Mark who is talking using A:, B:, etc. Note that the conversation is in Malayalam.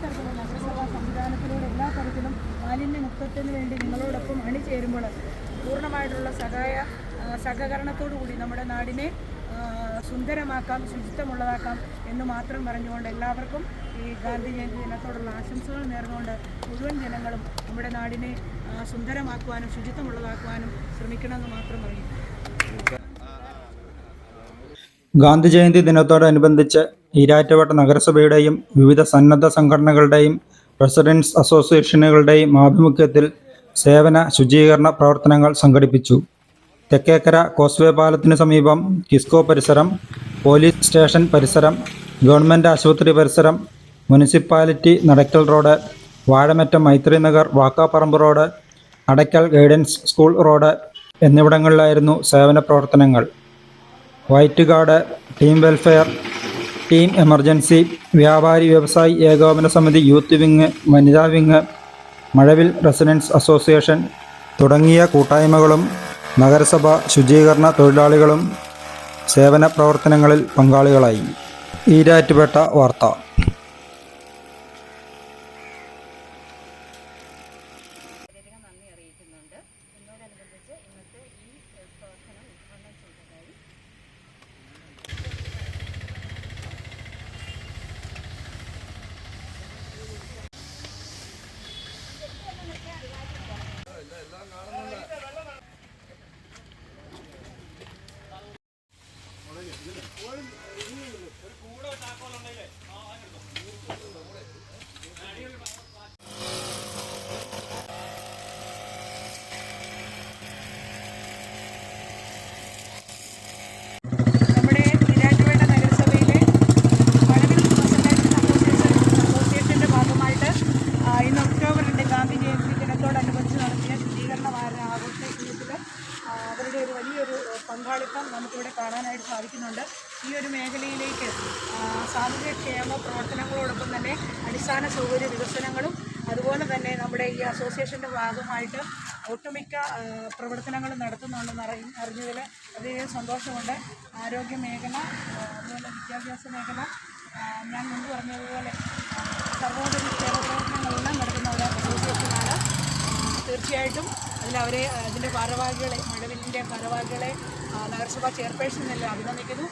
A: തരത്തിലും നഗരസഭാ സംവിധാനത്തിലൂടെ എല്ലാ തരത്തിലും മാലിന്യമുക്തത്തിന് വേണ്ടി നിങ്ങളോടൊപ്പം അണിചേരുമ്പോൾ പൂർണമായിട്ടുള്ള സഹായ സഹകരണത്തോടു കൂടി നമ്മുടെ നാടിനെ സുന്ദരമാക്കാം ശുചിത്വമുള്ളതാക്കാം എന്ന് മാത്രം പറഞ്ഞുകൊണ്ട് എല്ലാവർക്കും ഈ ഗാന്ധി ജയന്തി ദിനത്തോടുള്ള ആശംസകൾ നേർന്നുകൊണ്ട് മുഴുവൻ ജനങ്ങളും നമ്മുടെ നാടിനെ സുന്ദരമാക്കുവാനും ശുചിത്വമുള്ളതാക്കുവാനും ശ്രമിക്കണമെന്ന് മാത്രം പറയും
B: ഗാന്ധി ജയന്തി ദിനത്തോടനുബന്ധിച്ച് ഈരാറ്റുപേട്ട നഗരസഭയുടെയും വിവിധ സന്നദ്ധ സംഘടനകളുടെയും റെസിഡൻസ് അസോസിയേഷനുകളുടെയും ആഭിമുഖ്യത്തിൽ സേവന ശുചീകരണ പ്രവർത്തനങ്ങൾ സംഘടിപ്പിച്ചു. തെക്കേക്കര കോസ്വേ പാലത്തിന് സമീപം കിസ്കോ പരിസരം പോലീസ് സ്റ്റേഷൻ പരിസരം ഗവൺമെന്റ് ആശുപത്രി പരിസരം municipality Nadakkal road Vazhamattam Maithri Nagar Vakkaparambu road Adakkal guidance school road എന്നിവിടങ്ങളിലായിരുന്നു സേവന പ്രവർത്തനങ്ങൾ. White guard team welfare team emergency വ്യാപാരി വ്യവസായി ഏകോപന സമിതി യൂത്ത് വിങ് വനിതാ വിങ് മഴവിൽ റെസിഡൻസ് അസോസിയേഷൻ തുടങ്ങിയ കൂട്ടായ്മകളും നഗരസഭ ശുചീകരണ തൊഴിലാളികളും സേവന പ്രവർത്തനങ്ങളിൽ പങ്കാളികളായി. ഈരാറ്റുപേട്ട വാർത്ത
C: വളരെയധികം നന്ദി അറിയിക്കുന്നുണ്ട് എന്നോടനുബന്ധിച്ച് ഇന്നത്തെ ഈ ഏഹ്, പ്രവർത്തനം ഉദ്ഘാടനം ചെയ്തതായി
A: നമ്മുടെ ഈരാറ്റുപേട്ട നഗരസഭയിലെ മഴവിൽ റെസിഡൻസ് അസോസിയേഷൻ അസോസിയേഷന്റെ ഭാഗമായിട്ട് ആ, ഇന്ന് ഒക്ടോബർ രണ്ട് ഗാന്ധി ജയന്തി ദിനത്തോടനുബന്ധിച്ച് നടത്തിയ ശുചീകരണ വാര ആഘോഷത്തിൽ അവരുടെ ഒരു വലിയൊരു പങ്കാളിത്തം നമുക്കിവിടെ കാണാനായിട്ട് സാധിക്കുന്നുണ്ട്. ഈ ഒരു മേഖലയിലേക്ക് സാമൂഹ്യക്ഷേമ പ്രവർത്തനങ്ങളോടൊപ്പം തന്നെ അടിസ്ഥാന സൗകര്യ വികസനങ്ങളും അതുപോലെ തന്നെ നമ്മുടെ ഈ അസോസിയേഷന്റെ ഭാഗമായിട്ട് ഒട്ടുമിക്ക പ്രവർത്തനങ്ങൾ നടത്തുന്നുണ്ടെന്ന് അറി അറിഞ്ഞതിൽ വളരെയധികം സന്തോഷമുണ്ട്. ആരോഗ്യ മേഖല അതുപോലെ വിദ്യാഭ്യാസ മേഖല ഞാൻ മുൻപ് പറഞ്ഞതുപോലെ സർവോദയ ക്ഷേമ പ്രവർത്തനങ്ങളെല്ലാം നടത്തുന്ന ഒരു അസോസിയേഷനാണ്. തീർച്ചയായിട്ടും അതിലവരെ അതിന്റെ ഭാരവാഹികളെ മഴവില്ലിന്റെ ഭാരവാഹികളെ നഗരസഭാ ചെയർപേഴ്സൺ എല്ലാം അഭിനന്ദിക്കുന്നു.